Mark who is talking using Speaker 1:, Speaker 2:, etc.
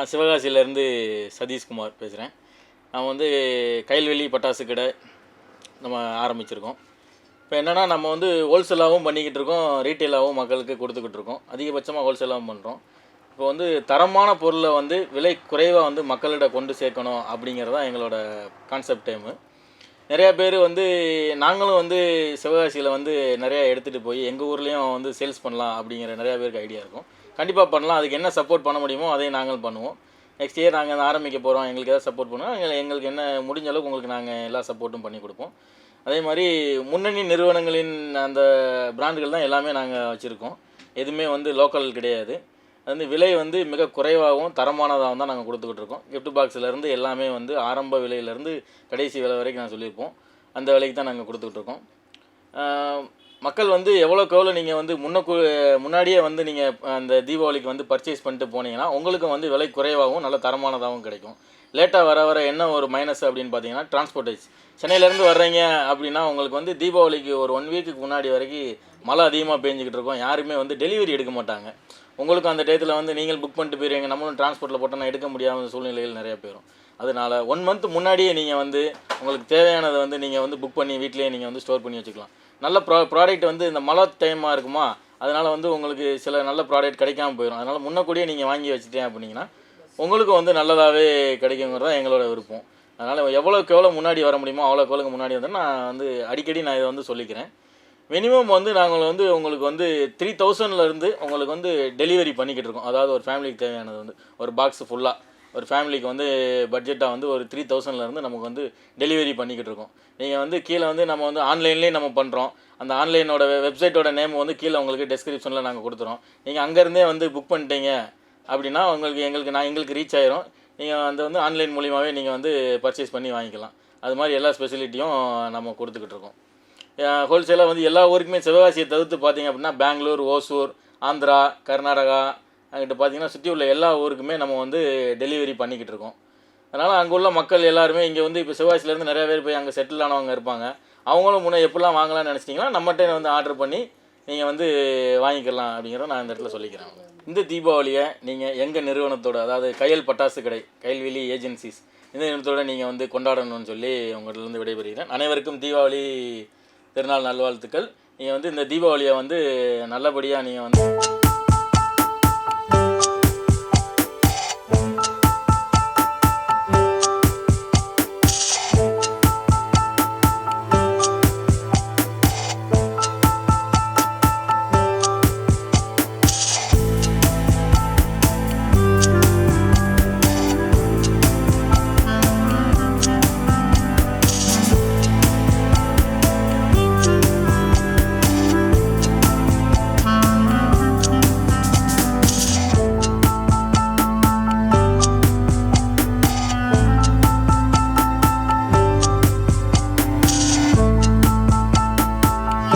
Speaker 1: நான் சிவகாசியிலேருந்து சதீஷ்குமார் பேசுகிறேன் நான் வந்து கைல்வெளி பட்டாசு கடை நம்ம ஆரம்பிச்சிருக்கோம். இப்போ என்னென்னா நம்ம வந்து ஹோல்சேலாகவும் பண்ணிக்கிட்டு இருக்கோம். ரீட்டெயிலாகவும் மக்களுக்கு கொடுத்துக்கிட்டு இருக்கோம். அதிகபட்சமாக ஹோல்சேலாகவும் பண்ணுறோம் இப்போ வந்து தரமான பொருளை வந்து விலை குறைவாக வந்து மக்களிட கொண்டு சேர்க்கணும் அப்படிங்கிறது தான் எங்களோட கான்செப்ட் டைமு நிறையா பேர் வந்து நாங்களும் வந்து சிவகாசியில் வந்து நிறையா எடுத்துகிட்டு போய் எங்கள் ஊர்லேயும் வந்து சேல்ஸ் பண்ணலாம் அப்படிங்கிற நிறையா பேருக்கு ஐடியா இருக்கும். கண்டிப்பாக பண்ணலாம். அதுக்கு என்ன சப்போர்ட் பண்ண முடியுமோ அதையும் நாங்களும் பண்ணுவோம். நெக்ஸ்ட் இயர் நாங்கள் ஆரம்பிக்க போகிறோம் எங்களுக்கு ஏதாவது சப்போர்ட் பண்ணுவோம். எங்களுக்கு என்ன முடிஞ்ச அளவுக்கு உங்களுக்கு நாங்கள் எல்லா சப்போர்ட்டும் பண்ணி கொடுப்போம். அதே மாதிரி முன்னணி நிறுவனங்களின் அந்த பிராண்டுகள் தான் எல்லாமே நாங்கள் வச்சுருக்கோம். எதுவுமே வந்து லோக்கல் கிடையாது. அது வந்து விலை வந்து மிக குறைவாகவும் தரமானதாகவும் தான் நாங்கள் கொடுத்துக்கிட்டு இருக்கோம். கிஃப்ட் பாக்ஸ்லேருந்து எல்லாமே வந்து ஆரம்ப விலையிலேருந்து கடைசி விலை வரைக்கும் நான் சொல்லியிருப்போம். அந்த விலைக்கு தான் நாங்கள் கொடுத்துக்கிட்டு இருக்கோம். மக்கள் வந்து எவ்வளோக்கு எவ்வளோ நீங்கள் வந்து முன்னக்கு முன்னாடியே வந்து நீங்கள் அந்த தீபாவளிக்கு வந்து பர்ச்சேஸ் பண்ணிட்டு போனீங்கன்னா உங்களுக்கு வந்து விலை குறைவாகவும் நல்ல தரமானதாகவும் கிடைக்கும். லேட்டாக வர வர என்ன ஒரு மைனஸ் அப்படின்னு பார்த்தீங்கன்னா டிரான்ஸ்போர்ட்டேஜ் சென்னையிலேருந்து வர்றீங்க அப்படின்னா உங்களுக்கு வந்து தீபாவளிக்கு ஒரு ஒன் வீக்குக்கு முன்னாடி வரைக்கும் மழை அதிகமாக பேஞ்சிக்கிட்டு இருக்கும். யாருமே வந்து டெலிவரி எடுக்க மாட்டாங்க. உங்களுக்கும் அந்த டேத்தில் வந்து நீங்கள் புக் பண்ணிட்டு போயிருவீங்க. நம்மளும் டிரான்ஸ்போர்ட்டில் போட்டோன்னா எடுக்க முடியாத சூழ்நிலைகள் நிறைய போயிடும் அதனால் ஒன் மந்த் முன்னாடியே நீங்கள் வந்து உங்களுக்கு தேவையானதை வந்து நீங்கள் வந்து புக் பண்ணி வீட்டிலேயே நீங்கள் வந்து ஸ்டோர் பண்ணி வச்சுக்கலாம். நல்ல ப்ரா ப்ராடக்ட் வந்து இந்த மழை டைமாக இருக்குமா? அதனால் வந்து உங்களுக்கு சில நல்ல ப்ராடக்ட் கிடைக்காம போயிடும் அதனால் முன்னக்கூடியே நீங்கள் வாங்கி வச்சுட்டேன் அப்படின்னா உங்களுக்கு வந்து நல்லதாகவே கிடைக்குங்கிறது தான் எங்களோட விருப்பம். அதனால் எவ்வளோக்கு எவ்வளோ முன்னாடி வர முடியுமோ அவ்வளோக்கு எவ்வளோக்கு முன்னாடி வந்து நான் வந்து அடிக்கடி நான் இதை வந்து சொல்லிக்கிறேன். மினிமம் வந்து நாங்கள் வந்து உங்களுக்கு வந்து த்ரீ தௌசண்ட்லேருந்து உங்களுக்கு வந்து டெலிவரி பண்ணிக்கிட்டு இருக்கோம். அதாவது ஒரு ஃபேமிலிக்கு தேவையானது வந்து. ஒரு பாக்ஸ் ஃபுல்லாக ஒரு ஃபேமிலிக்கு வந்து பட்ஜெட்டாக வந்து ஒரு த்ரீ தௌசண்ட்லேருந்து நமக்கு வந்து டெலிவரி பண்ணிக்கிட்டு இருக்கோம். நீங்கள் வந்து கீழே வந்து நம்ம வந்து ஆன்லைன்லேயே நம்ம பண்ணுறோம் அந்த ஆன்லைனோட வெப்சைட்டோட நேம் வந்து கீழே உங்களுக்கு டெஸ்கிரிப்ஷனில் நாங்கள் கொடுத்துறோம். நீங்கள் அங்கேருந்தே வந்து புக் பண்ணிட்டீங்க அப்படின்னா உங்களுக்கு எங்களுக்கு நான் எங்களுக்கு ரீச் ஆயிரும். நீங்கள் அந்த வந்து ஆன்லைன் மூலியமாகவே நீங்கள் வந்து பர்ச்சேஸ் பண்ணி வாங்கிக்கலாம். அது மாதிரி எல்லா ஸ்பெசிலிட்டியும் நம்ம கொடுத்துக்கிட்டு இருக்கோம். ஹோல்சேலாக வந்து எல்லா ஊருக்குமே சிவகாசியை தவிர்த்து பார்த்தீங்க அப்படின்னா பெங்களூர் ஓசூர் ஆந்திரா கர்நாடகா அங்கிட்ட பார்த்தீங்கன்னா சுற்றி உள்ள எல்லா ஊருக்குமே நம்ம வந்து டெலிவரி பண்ணிக்கிட்டு இருக்கோம். அதனால் அங்கே உள்ள மக்கள் எல்லாருமே இங்கே வந்து இப்போ சிவகாசிலேருந்து நிறைய பேர் போய் அங்கே செட்டில் ஆனவங்க இருப்பாங்க. அவங்களும் முன்னே எப்படிலாம் வாங்கலாம்னு நினச்சிட்டிங்கன்னா நம்மகிட்ட வந்து ஆர்டர் பண்ணி நீங்கள் வந்து வாங்கிக்கலாம் அப்படிங்கிறத நான் இந்த இடத்துல சொல்லிக்கிறேன். இந்த தீபாவளியை நீங்கள் எங்கள் நிறுவனத்தோட அதாவது கையல் பட்டாசு கடை கைல்வெளி ஏஜென்சிஸ் இந்த நிறுவனத்தோட நீங்கள் வந்து கொண்டாடணும்னு சொல்லி உங்கள்கிட்ட விடைபெறுகிறேன். அனைவருக்கும் தீபாவளி திருநாள் நல்வாழ்த்துக்கள். நீங்கள் வந்து இந்த தீபாவளியை வந்து நல்லபடியாக நீங்கள் வந்து